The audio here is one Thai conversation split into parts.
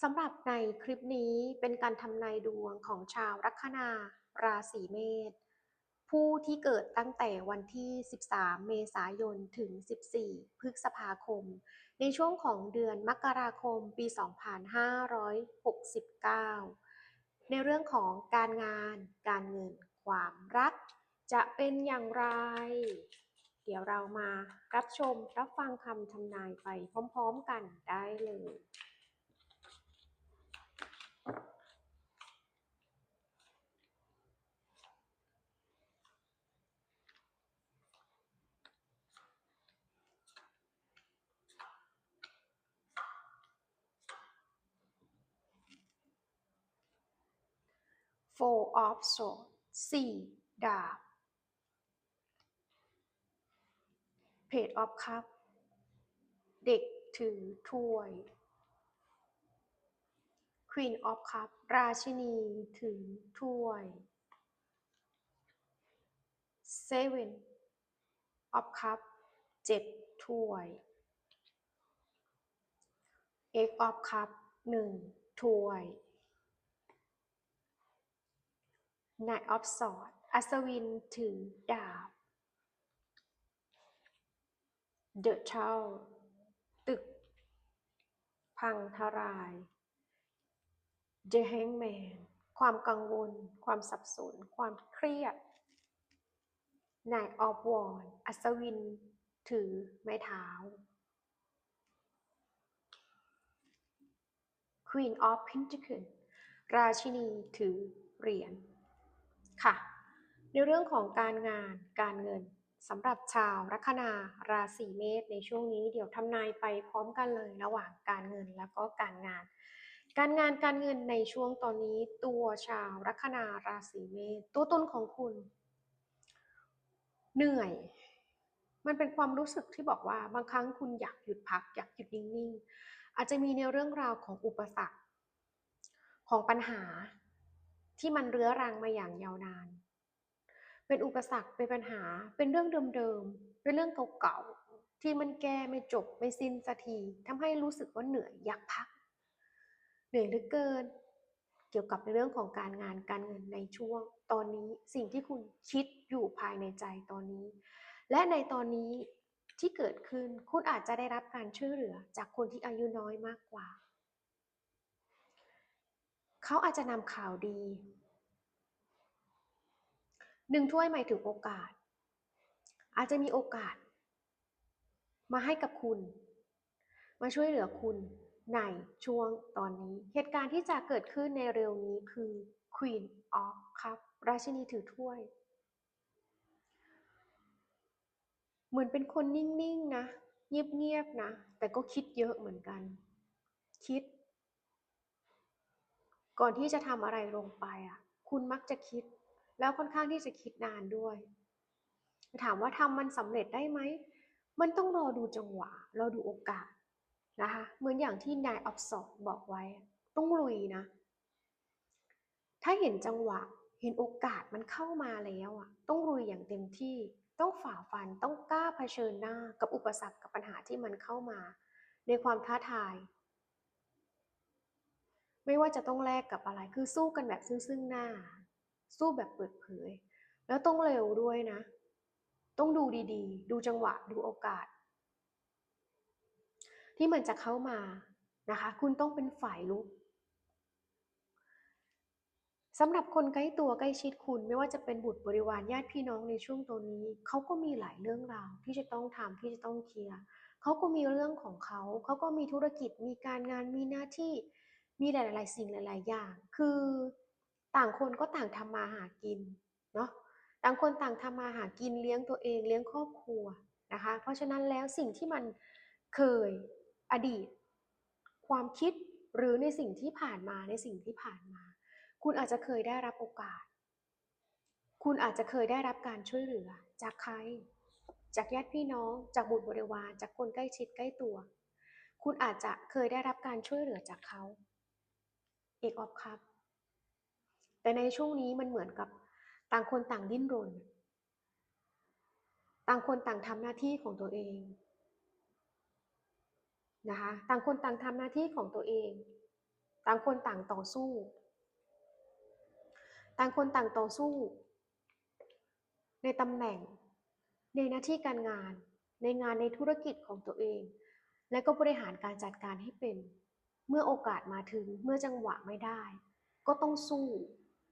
สำหรับในคลิปนี้เป็นการทำนายดวงของชาวลัคนาราศีเมษผู้ที่เกิดตั้งแต่วันที่ 13 เมษายน ถึง 14 พฤษภาคม ในช่วงของเดือนมกราคมปี 2569 ในเรื่องของการงาน การเงิน ความรัก จะเป็นอย่างไร เดี๋ยวเรามารับชมรับฟังคำทำนายไปพร้อมๆกันได้เลย Four of Swords สี่ดาบ Page of Cup เด็กถือถ้วย Queen of Cup ราชินีถือถ้วย Seven of Cup เจ็ดถ้วย Eight of Cup หนึ่งถ้วย Knight of Swords อัศวินถือดาบ The Tower ตึก พังทลาย The Hangman ความกังวล ความสับสน ความเครียด Knight of Wands อัศวิน ถือไม้เท้า Queen of Pentacles ราชินีถือเหรียญ ค่ะ ในเรื่องของการงานการเงินสำหรับชาวลัคนาราศีเมษในช่วงนี้เดี๋ยวทำนายไปพร้อมกันเลยระหว่างการเงินแล้วก็การงาน การงานการเงินในช่วงตอนนี้ตัวชาวลัคนาราศีเมษตัวตนของคุณ เหนื่อย มันเป็นความรู้สึกที่บอกว่าบางครั้งคุณอยากหยุดพัก อยากหยุดนิ่งๆอาจจะมีในเรื่องราวของอุปสรรคของปัญหา ที่มันเรื้อรังมาอย่างยาวนาน เป็นอุปสรรคเป็นปัญหา เป็นเรื่องเดิมๆ เป็นเรื่องเก่าๆ ที่มันแก้ไม่จบไม่สิ้นสักทีทำให้รู้สึกว่าเหนื่อยอยากพัก เหนื่อยเหลือเกิน เกี่ยวกับในเรื่องของการงานการเงินในช่วง ตอนนี้สิ่งที่คุณคิดอยู่ภายในใจตอนนี้ และในตอนนี้ที่เกิดขึ้นคุณอาจจะได้รับการช่วยเหลือจากคนที่อายุน้อยมากกว่า เขาอาจจะนำข่าวดี หนึ่งถ้วยหมายถึงโอกาส อาจจะมีโอกาส มาให้กับคุณ มาช่วยเหลือคุณในช่วงตอนนี้ เหตุการณ์ที่จะเกิดขึ้นในเร็วนี้คือ Queen of Cup ราชินีถือถ้วย เหมือนเป็นคนนิ่ง ๆ นะ เงียบ ๆ นะ แต่ก็คิดเยอะเหมือนกัน คิด ก่อนที่จะทำอะไรลงไปอะ คุณมักจะคิด แล้วค่อนข้างที่จะคิดนานด้วย ถามว่าทำมันสำเร็จได้ไหม มันต้องรอดูจังหวะ รอดูโอกาสนะคะ เหมือนอย่างที่นายออฟสอดบอกไว้ ต้องลุยนะ ถ้าเห็นจังหวะ เห็นโอกาสมันเข้ามาแล้วอะ ต้องลุยอย่างเต็มที่ ต้องฝ่าฟัน ต้องกล้าเผชิญหน้ากับอุปสรรคกับปัญหาที่มันเข้ามา ในความท้าทาย ไม่ว่าจะต้องแลกกับอะไร คือสู้กันแบบซึ่งๆหน้า สู้แบบเปิดเผย แล้วต้องเร็วด้วยนะ ต้องดูดีๆ ดูจังหวะ ดูโอกาส ที่มันจะเข้ามานะคะ คุณต้องเป็นฝ่ายลุกสำหรับคนใกล้ตัวใกล้ชิดคุณไม่ว่าจะเป็นบุตรบริวารญาติพี่น้องในช่วงตอนนี้ เขาก็มีหลายเรื่องราวที่จะต้องทำที่จะต้องเคลียร์เขาก็มีเรื่องของเขา เขาก็มีธุรกิจมีการงานมีหน้าที่ มีหลาย ๆ สิ่งหลาย ๆ อย่าง คือต่างคนก็ต่างทำมาหากินเนาะ ต่างคนต่างทำมาหากินเลี้ยงตัวเองเลี้ยงครอบครัวนะคะ เพราะฉะนั้นแล้วสิ่งที่มันเคยอดีต ความคิดหรือในสิ่งที่ผ่านมาในสิ่งที่ผ่านมา คุณอาจจะเคยได้รับโอกาส คุณอาจจะเคยได้รับการช่วยเหลือ จากใคร จากญาติพี่น้อง จากบุตรบริวาร จากคนใกล้ชิดใกล้ตัว คุณอาจจะเคยได้รับการช่วยเหลือจากเขา เอกออฟครับ แต่ในช่วงนี้มันเหมือนกับต่างคนต่างดิ้นรน ต่างคนต่างทำหน้าที่ของตัวเองนะคะ ต่างคนต่างทำหน้าที่ของตัวเอง ต่างคนต่างต่อสู้ ต่างคนต่างต่อสู้ ในตำแหน่ง ในหน้าที่การงาน ในงานในธุรกิจของตัวเอง และก็บริหารการจัดการให้เป็น เมื่อโอกาสมาถึงเมื่อจังหวะไม่ได้ ก็ต้องสู้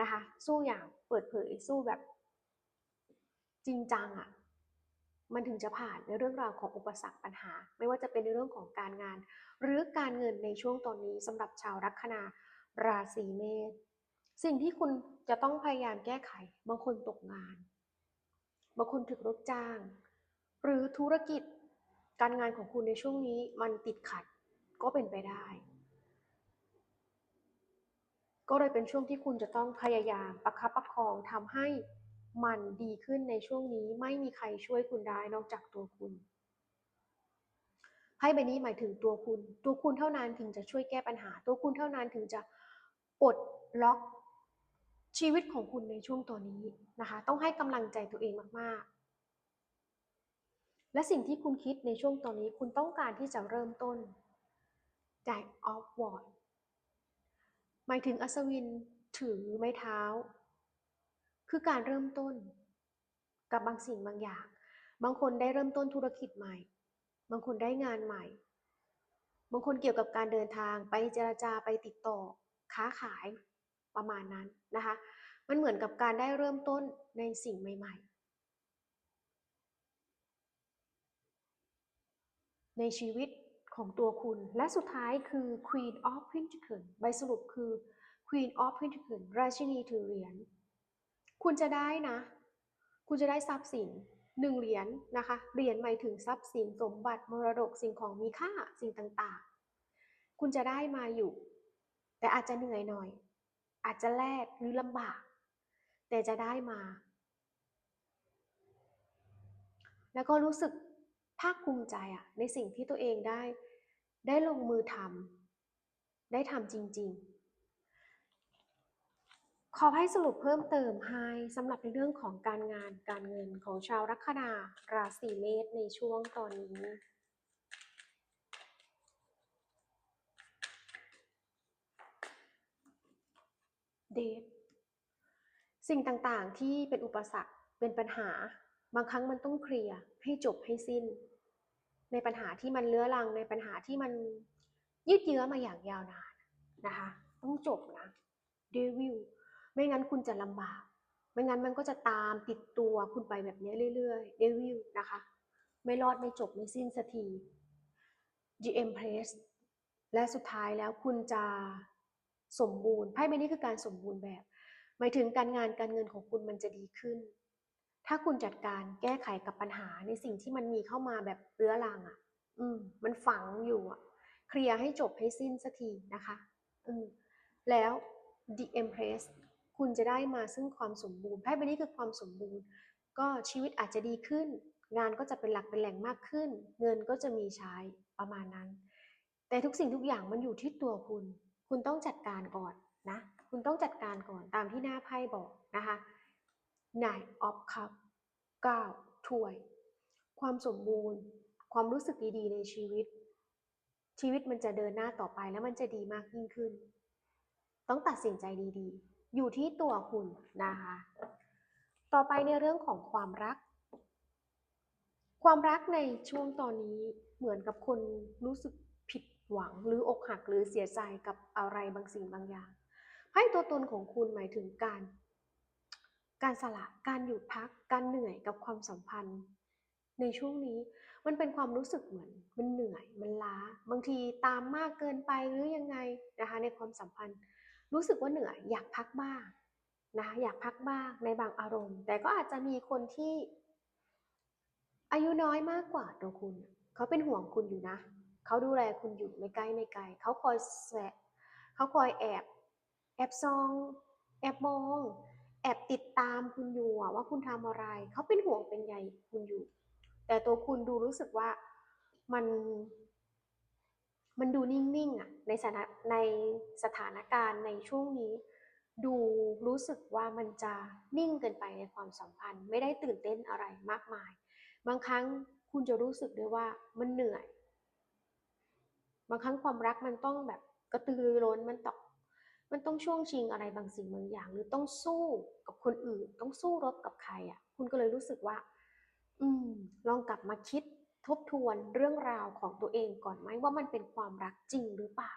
นะคะสู้อย่างเปิดเผยสู้แบบ จริงจังอะ่ะมันถึงจะผ่านในเรื่องราวของอุปสรรคปัญหา ไม่ว่าจะเป็นในเรื่องของการงาน หรือการเงินในช่วงตอนนี้สำหรับชาวลัคนาราศีเมษสิ่งที่คุณจะต้องพยายามแก้ไข บางคนตกงาน บางคนถูกลดจ้าง หรือธุรกิจการงานของคุณในช่วงนี้มันติดขัดก็เป็นไปได้ ก็เลยเป็นช่วงที่คุณจะต้องพยายามประคับประคองทำให้มันดีขึ้นในช่วงนี้ไม่มีใครช่วยคุณได้นอกจากตัวคุณไพ่ใบนี้หมายถึงตัวคุณ ตัวคุณเท่านั้นถึงจะช่วยแก้ปัญหา ตัวคุณเท่านั้นถึงจะปลดล็อกชีวิตของคุณในช่วงตัวนี้นะคะ ต้องให้กำลังใจตัวเองมากๆ และสิ่งที่คุณคิดในช่วงตอนนี้ คุณต้องการที่จะเริ่มต้น Jack of w a r d หมายถึงอัศวินถือไม้เท้า คือการเริ่มต้นกับบางสิ่งบางอย่าง บางคนได้เริ่มต้นธุรกิจใหม่ บางคนได้งานใหม่ บางคนเกี่ยวกับการเดินทางไปเจราจาไปติดต่อ ค้าขายประมาณนั้นนะคะ มันเหมือนกับการได้เริ่มต้นในสิ่งใหม่ ๆ ในชีวิต ของตัวคุณ และสุดท้ายคือ Queen of Pentacles ใบสรุปคือ Queen of Pentacles ราชินีถือเหรียญ คุณจะได้นะ คุณจะได้ทรัพย์สินหนึ่งเหรียญนะคะ เหรียญหมายถึงทรัพย์สินสมบัติมรดกสิ่งของมีค่าสิ่งต่างๆ คุณจะได้มาอยู่ แต่อาจจะเหนื่อยหน่อย อาจจะแลกหรือลำบาก แต่จะได้มา แล้วก็รู้สึกาคภูมิใจอะในสิ่งที่ตัวเองได้ ได้ลงมือทำได้ทำจริง ๆ ขอให้สรุปเพิ่มเติมให้สำหรับในเรื่องของการงานการเงินของชาวลัคนาราศีเมษในช่วงตอนนี้เดทสิ่งต่างๆที่เป็นอุปสรรคเป็นปัญหา บางครั้งมันต้องเคลียร์ให้จบให้สิ้น ในปัญหาที่มันเลื้อรังในปัญหาที่มันยืดเยื้อมาอย่างยาวนานนะคะ ต้องจบนะเดวิลไม่งั้นคุณจะลำบาก ไม่งั้นมันก็จะตามติดตัวคุณไปแบบนี้เรื่อยๆเดวิลนะคะ ไม่รอดไม่จบไม่สิ้นสักที GM Press และสุดท้ายแล้วคุณจะสมบูรณ์ไพ่ใบนี้คือการสมบูรณ์แบบ หมายถึงการงานการเงินของคุณมันจะดีขึ้น ถ้าคุณจัดการแก้ไขกับปัญหาในสิ่งที่มันมีเข้ามาแบบเรื้อรังอะ อืม มันฝังอยู่อะ เคลียร์ให้จบให้สิ้นสักทีนะคะ อืม แล้ว The Empress คุณจะได้มาซึ่งความสมบูรณ์ไพ่ใบนี้คือความสมบูรณ์ ก็ชีวิตอาจจะดีขึ้น งานก็จะเป็นหลักเป็นแหล่งมากขึ้น เงินก็จะมีใช้ประมาณนั้น แต่ทุกสิ่งทุกอย่างมันอยู่ที่ตัวคุณ คุณต้องจัดการก่อนนะ คุณต้องจัดการก่อนตามที่หน้าไพ่บอกนะคะ Nine of cup 9ถ้วย ความสมบูรณ์ ความรู้สึกดีๆ ในชีวิต ชีวิตมันจะเดินหน้าต่อไปแล้วมันจะดีมากยิ่งขึ้น ต้องตัดสินใจดีๆ อยู่ที่ตัวคุณนะคะ ต่อไปในเรื่องของความรัก ความรักในช่วงตอนนี้เหมือนกับคนรู้สึกผิดหวังหรืออกหักหรือเสียใจกับอะไรบางสิ่งบางอย่างไพ่ตัวตนของคุณหมายถึงการ การสละการหยุดพัก การเหนื่อยกับความสัมพันธ์ ในช่วงนี้มันเป็นความรู้สึกเหมือน มันเหนื่อยมันล้า บางทีตามมากเกินไปหรือยังไงนะคะในความสัมพันธ์ รู้สึกว่าเหนื่อยอยากพักบ้างนะคะอยากพักบ้างในบางอารมณ์ แต่ก็อาจจะมีคนที่ อายุน้อยมากกว่าตัวคุณ เขาเป็นห่วงคุณอยู่นะเขาดูแลคุณอยู่ไม่ใกล้ไม่ไกลเขาคอยแสะเขาคอยแอบ แอบซอง แอบมอง แอบติดตามคุณอยู่ว่าคุณทำอะไร เขาเป็นห่วงเป็นใยคุณอยู่ แต่ตัวคุณดูรู้สึกว่ามัน มันดูนิ่งๆอะในสถานในสถานการณ์ในช่วงนี้ ดูรู้สึกว่ามันจะนิ่งเกินไปในความสัมพันธ์ ไม่ได้ตื่นเต้นอะไรมากมาย บางครั้งคุณจะรู้สึกด้วยว่ามันเหนื่อย บางครั้งความรักมันต้องแบบกระตือรือร้นมันต้อง มันต้องช่วงชิงอะไรบางสิ่งบางอย่าง หรือต้องสู้กับคนอื่น ต้องสู้รบกับใครอะ คุณก็เลยรู้สึกว่า อืม ลองกลับมาคิดทบทวนเรื่องราวของตัวเองก่อนไหมว่ามันเป็นความรักจริงหรือเปล่า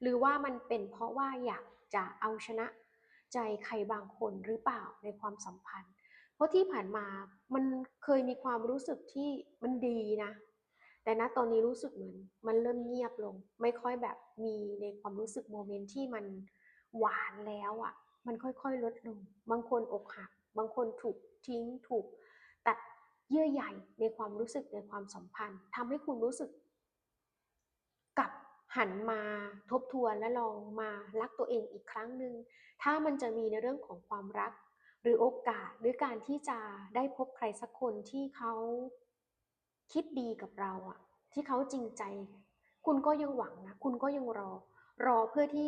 หรือว่ามันเป็นเพราะว่าอยากจะเอาชนะ ใจใครบางคนหรือเปล่าในความสัมพันธ์ เพราะที่ผ่านมามันเคยมีความรู้สึกที่มันดีนะ แต่ณตอนนี้รู้สึกเหมือน มันเริ่มเงียบลง ไม่ค่อยแบบมีในความรู้สึกโมเมนต์ที่มันหวานแล้วอะ่ะ มันค่อยๆลดลง บางคนอกหัก บางคนถูกทิ้งถูกตัดเยื่อใยในความรู้สึกในความสัมพันธ์ทำให้คุณรู้สึกกลับหันมาทบทวนและลองมารักตัวเองอีกครั้งหนึ่งถ้ามันจะมีในเรื่องของความรัก หรือโอกาสหรือการที่จะได้พบใครสักคนที่เขา คิดดีกับเราอะที่เขาจริงใจ คุณก็ยังหวังนะ คุณก็ยังรอ รอเพื่อที่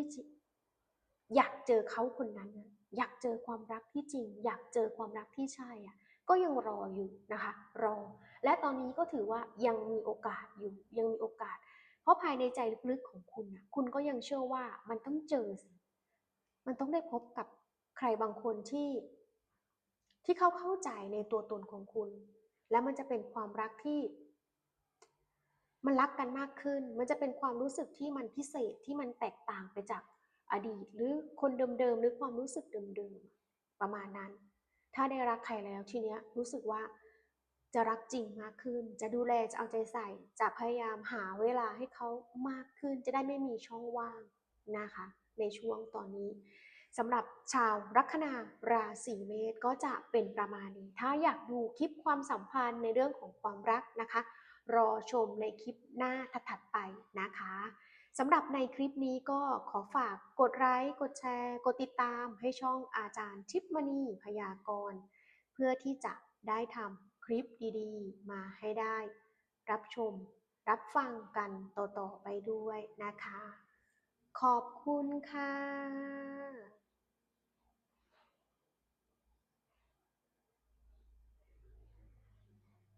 อยากเจอเขาคนนั้นนะอยากเจอความรักที่จริง อยากเจอความรักที่ใช่อะก็ยังรออยู่นะคะ รอ และตอนนี้ก็ถือว่ายังมีโอกาสอยู่ ยังมีโอกาส เพราะภายในใจลึกๆของคุณนะคุณก็ยังเชื่อว่ามันต้องเจอสิมันต้องได้พบกับใครบางคนที่ ที่เขาเข้าใจในตัวตนของคุณ และมันจะเป็นความรักที่ มันรักกันมากขึ้น มันจะเป็นความรู้สึกที่มันพิเศษที่มันแตกต่างไปจากอดีต หรือคนเดิมๆหรือความรู้สึกเดิมๆประมาณนั้น ถ้าได้รักใครแล้วทีเนี้ยรู้สึกว่าจะรักจริงมากขึ้น จะดูแลจะเอาใจใส่ จะพยายามหาเวลาให้เขามากขึ้น จะได้ไม่มีช่องว่างนะคะ ในช่วงตอนนี้ สำหรับชาวลัคนาราศีเมษก็จะเป็นประมาณนี้ ถ้าอยากดูคลิปความสัมพันธ์ในเรื่องของความรักนะคะ รอชมในคลิปหน้าถัดไปนะคะสำหรับในคลิปนี้ก็ขอฝากกดไลค์กดแชร์ กดติดตามให้ช่องอาจารย์ทิพมณีพยากรณ์เพื่อที่จะได้ทำคลิปดีๆ มาให้ได้ รับชม รับฟังกันต่อๆไปด้วยนะคะ ขอบคุณค่ะ